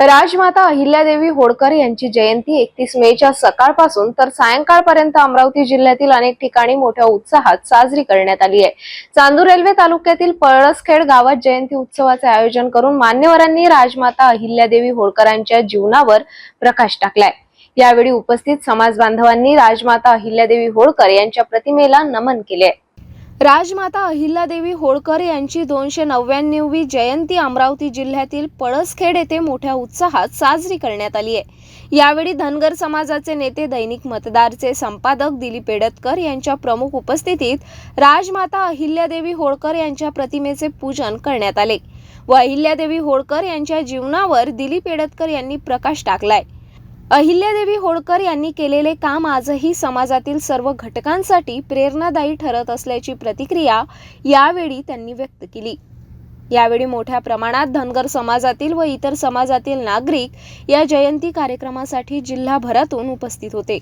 राजमाता अहिल्यादेवी होळकर यांची जयंती एकतीस मेच्या सकाळपासून तर सायंकाळपर्यंत अमरावती जिल्ह्यातील अनेक ठिकाणी मोठ्या उत्साहात साजरी करण्यात आली आहे. चांदूर रेल्वे तालुक्यातील पळसखेड गावात जयंती उत्सवाचे आयोजन करून मान्यवरांनी राजमाता अहिल्यादेवी होळकरांच्या जीवनावर प्रकाश टाकलाय. यावेळी उपस्थित समाज बांधवांनी राजमाता अहिल्यादेवी होळकर यांच्या प्रतिमेला नमन केले राजमाता अहिल्यादेवी होळकर यांची दोनशे नव्याण्णवी जयंती अमरावती जिल्ह्यातील पळसखेड येथे मोठ्या उत्साहात साजरी करण्यात आली आहे. यावेळी धनगर समाजाचे नेते दैनिक मतदारचे संपादक दिलीप पेडतकर यांच्या प्रमुख उपस्थितीत राजमाता अहिल्यादेवी होळकर यांच्या प्रतिमेचे पूजन करण्यात आले व अहिल्यादेवी होळकर यांच्या जीवनावर दिलीप पेडतकर यांनी प्रकाश टाकलाय. अहिल्यादेवी होळकर यांनी केलेले काम आजही समाजातील सर्व घटकांसाठी प्रेरणादायी ठरत असल्याची प्रतिक्रिया यावेळी त्यांनी व्यक्त केली. यावेळी मोठ्या प्रमाणात धनगर समाजातील व इतर समाजातील नागरिक या जयंती कार्यक्रमासाठी जिल्हाभरातून उपस्थित होते.